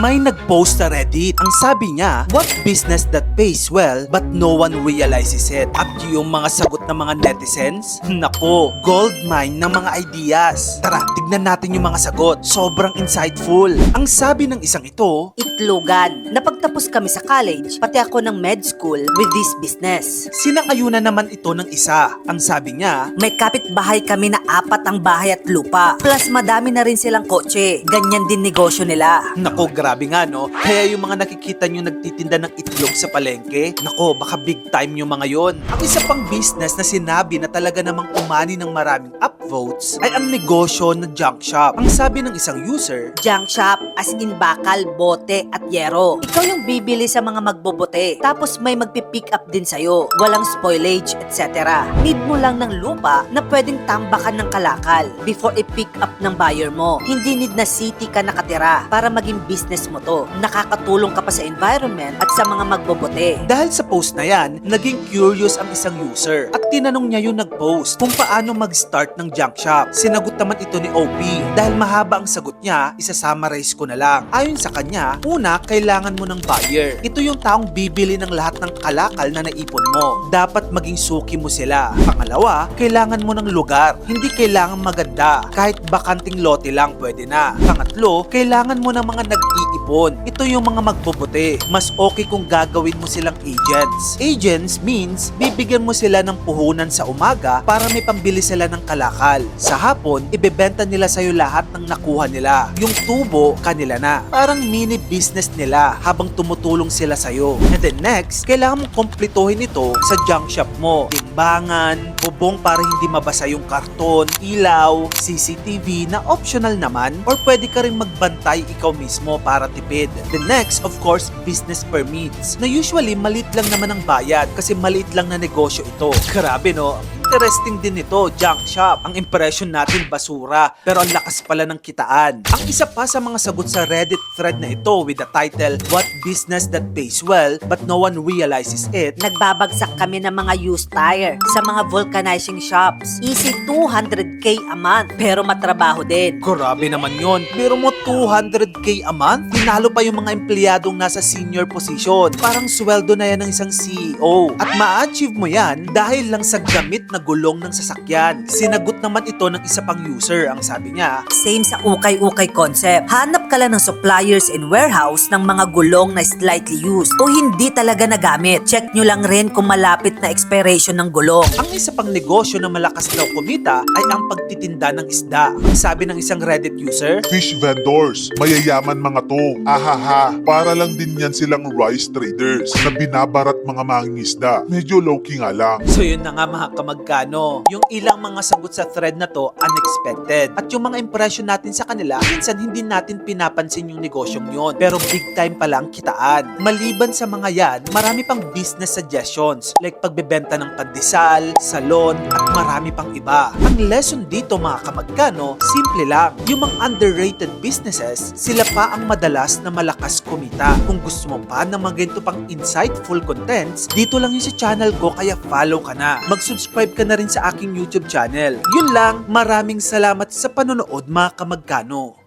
May nag-post sa Reddit. Ang sabi niya, what business that pays well but no one realizes it? At yung mga sagot ng mga netizens, nako, gold mine ng mga ideas. Tara, tignan natin yung mga sagot. Sobrang insightful. Ang sabi ng isang ito, Itlogan. Napagtapos kami sa college, pati ako ng med school with this business. sinangayunan naman ito ng isa. Ang sabi niya, May kapitbahay kami na apat ang bahay at lupa. Plus madami na rin silang kotse. Ganyan din negosyo nila. Nako, grabe nga no. Kaya yung mga nakikita nyo nagtitinda ng itlog sa palengke, nako, baka big time yung mga yon. Ang isa pang business na sinabi na talaga namang umani ng maraming upvotes ay ang negosyo na junk shop. Ang sabi ng isang user, Junk shop, as in bakal, bote at yero. Ikaw yung bibili sa mga magbobote. Tapos may magpipick up din sa'yo. Walang spoilage, etc. Need mo lang ng lupa na pwedeng tambakan ng kalakal before i-pick up ng buyer mo. Hindi need na city ka nakatira para maging business mo to. Nakakatulong ka pa sa environment at sa mga magbobote. dahil sa post na yan, naging curious ang isang user at tinanong niya yung nag-post kung paano mag-start ng junk shop. Sinagot naman ito ni OP dahil mahaba ang sagot niya, isa-summarize ko na lang. Ayon sa kanya, una, kailangan mo ng buyer. Ito yung taong bibili ng lahat ng kalakal na naipon mo. Dapat maging suki mo sila. Pangalawa, kailangan mo ng lugar. Hindi kailangan maganda. Kahit bakanting lote lang pwede na. Pangatlo, kailangan mo ng mga nag-iipon. Ito yung mga magbobote. Mas okay kung gagawin mo silang agents. Agents means bibigyan mo sila ng puhunan sa umaga para may pambili sila ng kalakal. Sa hapon, ibebenta nila sa'yo lahat ng nakuha nila. Yung tubo, kanila na. Parang mini business nila habang tumutulong sila sa'yo. And then next, kailangan mong komplituhin ito sa junk shop mo. Timbangan, bubong para hindi mabasa yung karton, ilaw, CCTV na optional naman or pwede ka rin magbantay ikaw mismo para tipid. The next, of course, business permits na usually maliit lang naman ang bayad kasi maliit lang na negosyo ito. Grabe no? Interesting din ito, junk shop. Ang impression natin basura, pero ang lakas pala ng kitaan. Ang isa pa sa mga sagot sa Reddit thread na ito with the title, What Business That Pays Well But No One Realizes It, Nagbabagsak kami ng mga used tire sa mga vulcanizing shops. Easy 200k a month pero matrabaho din. Grabe naman yon. Pero mo 200k a month? Tinalo pa yung mga empleyadong nasa senior position. Parang sweldo na yan ng isang CEO. At ma-achieve mo yan dahil lang sa gamit na gulong ng sasakyan. Sinagot naman ito ng isa pang user. Ang sabi niya, Same sa ukay-ukay concept. Hanap ka lang ng suppliers in warehouse ng mga gulong na slightly used o hindi talaga nagamit. Check nyo lang rin kung malapit na expiration ng gulong. ang isa pang negosyo na malakas daw kumita ay ang pagtitinda ng isda. Ang sabi ng isang Reddit user, Fish vendors, mayayaman mga to. Ahaha, para lang din yan silang rice traders na binabarat mga mangingisda. Medyo low-key nga lang. So yun na nga mga kamagkano. Yung ilang mga sagot sa thread na to, unexpected. At yung mga impression natin sa kanila, minsan hindi natin pinapansin yung negosyong yun. Pero big time pala ang kitaan. Maliban sa mga yan, marami pang business suggestions like pagbebenta ng pandesal, salon, at marami pang iba. Ang lesson dito mga kamagkano, simple lang. Yung mga underrated businesses, sila pa ang madalas na malakas kumita. Kung gusto mo pa na maganito pang insightful contents, dito lang yun sa channel ko kaya follow ka na. Mag-subscribe ka na rin sa aking YouTube channel. Yun lang, maraming salamat sa panonood mga kamagkano.